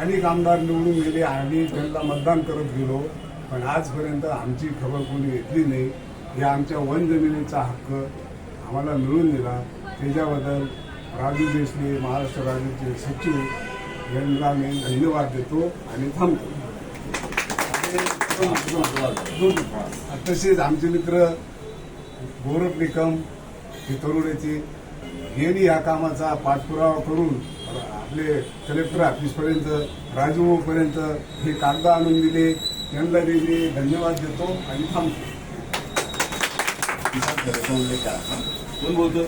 अनेक आमदार निवडून गेले आणि त्यांना मतदान करत गेलो पण आजपर्यंत आमची खबर कोणी घेतली नाही. या आमच्या वन जमिनीचा हक्क आम्हाला मिळून दिला. त्याच्याबद्दल राजू देशले महाराष्ट्र राज्याचे सचिव यांना मी धन्यवाद देतो आणि थांबतो. तसेच आमचे मित्र गौरव निकम हे तरुणाचे यांनी या कामाचा पाठपुरावा करून आपले कलेक्टर ऑफिसपर्यंत राजूपर्यंत हे कागद आणून दिले त्यांना दिले धन्यवाद देतो आणि थांबतो. कोण बोलतो.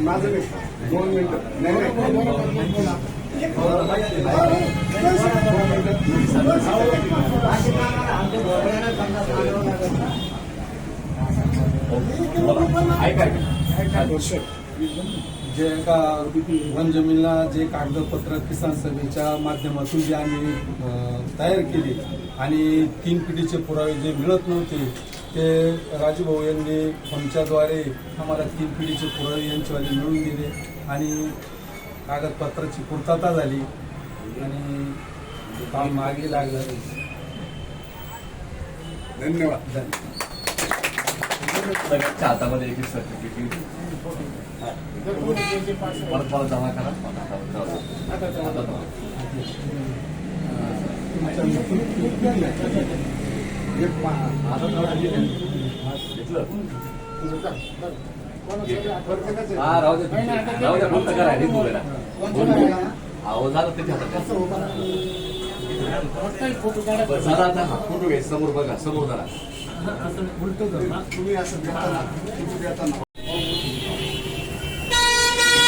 माझं दोन मिनिटं नाही. जे का वन जमीनला जे कागदपत्र किसान सभेच्या माध्यमातून जे आम्ही तयार केली आणि तीन पिढीचे पुरावे जे मिळत नव्हते ते राजूभाऊ यांनी फोनच्याद्वारे आम्हाला तीन पिढीचे पुरावे यांच्यावाले मिळून दिले आणि कागदपत्राची पूर्तता झाली आणि काम मागे लागलं. धन्यवाद. सगळ्यांच्या हातामध्ये एक एक सर्टिफिकेट परत मला जमा करा. हा राहू दे. राहू दे फक्त करा आता हा समोर बघा समोर जरा. तुम्ही असं देताना तुम्ही देताना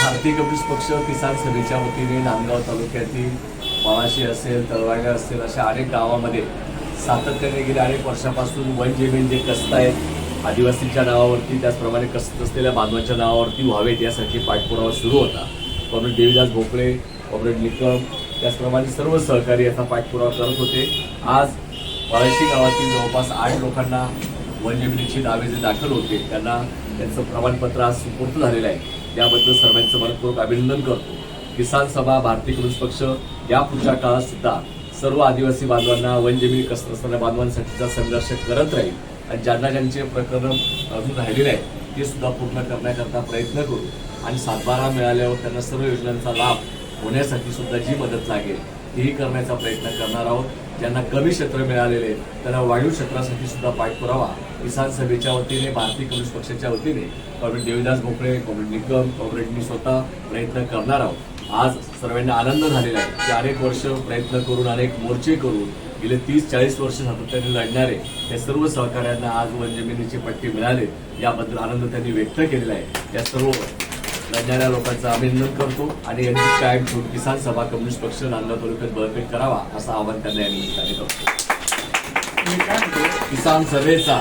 भारतीय कम्युनिस्ट पक्ष किसान सभेच्या वतीने नांदगाव तालुक्यातील पळाशी असेल तळवाडे असेल अशा अनेक गावामध्ये सातत्याने गेल्या अनेक वर्षापासून वन जमीन जे कसत आहेत आदिवासींच्या नावावरती त्याचप्रमाणे कसत असलेल्या बांधवांच्या नावावरती व्हावेत यासाठी पाठपुरावा सुरू होता. कॉम्रेड देवीदास भोपळे ऑपरेट निकम त्याचप्रमाणे सर्व सहकारी याचा पाठपुरावा करत होते. आज पळाशी गावातील जवळपास आठ लोकांना वन दावे जे दाखल होते त्यांना त्यांचं प्रमाणपत्र आज सुपूर्त झालेलं आहे. याबद्दल सर्वांचं मनपूर्वक अभिनंदन करतो. किसान सभा भारतीय कम्युनिस्ट पक्ष या पुढच्या काळात सुद्धा सर्व आदिवासी बांधवांना वनजमिनी कसत असणाऱ्या बांधवांसाठीचा संघर्ष करत राहील. आणि ज्यांना ज्यांचे प्रकरण अजून राहिलेले आहेत ते सुद्धा पूर्ण करण्याकरता प्रयत्न करू. आणि सातबारा मिळाल्यावर त्यांना सर्व योजनांचा लाभ होण्यासाठी सुद्धा जी मदत लागेल तीही करण्याचा प्रयत्न करणार आहोत. ज्यांना कमी क्षेत्र मिळालेले त्यांना वाढीव क्षेत्रासाठी सुद्धा पाठपुरावा किसान सभेच्या वतीने भारतीय कम्युनिस्ट पक्षाच्या वतीने कॉम्रेड देवीदास भोपळे कॉम्रेड निकम कॉम्रेड मी स्वतः प्रयत्न करणार आहोत. आज सर्वांना आनंद झालेला आहे की अनेक वर्ष प्रयत्न करून अनेक मोर्चे करून गेले तीस चाळीस वर्ष सातत्याने लढणारे त्या सर्व सहकाऱ्यांना आज वन जमिनीचे पट्टी मिळाले. याबद्दल आनंद त्यांनी व्यक्त केलेला आहे. या सर्व लढणाऱ्या लोकांचं अभिनंदन करतो आणि यांची कायम ठेवून किसान सभा कम्युनिस्ट पक्ष नांदगाव तालुक्यात बळकट करावा असं आवाहन त्यांना या निमित्ताने करतो. किसान सभेचा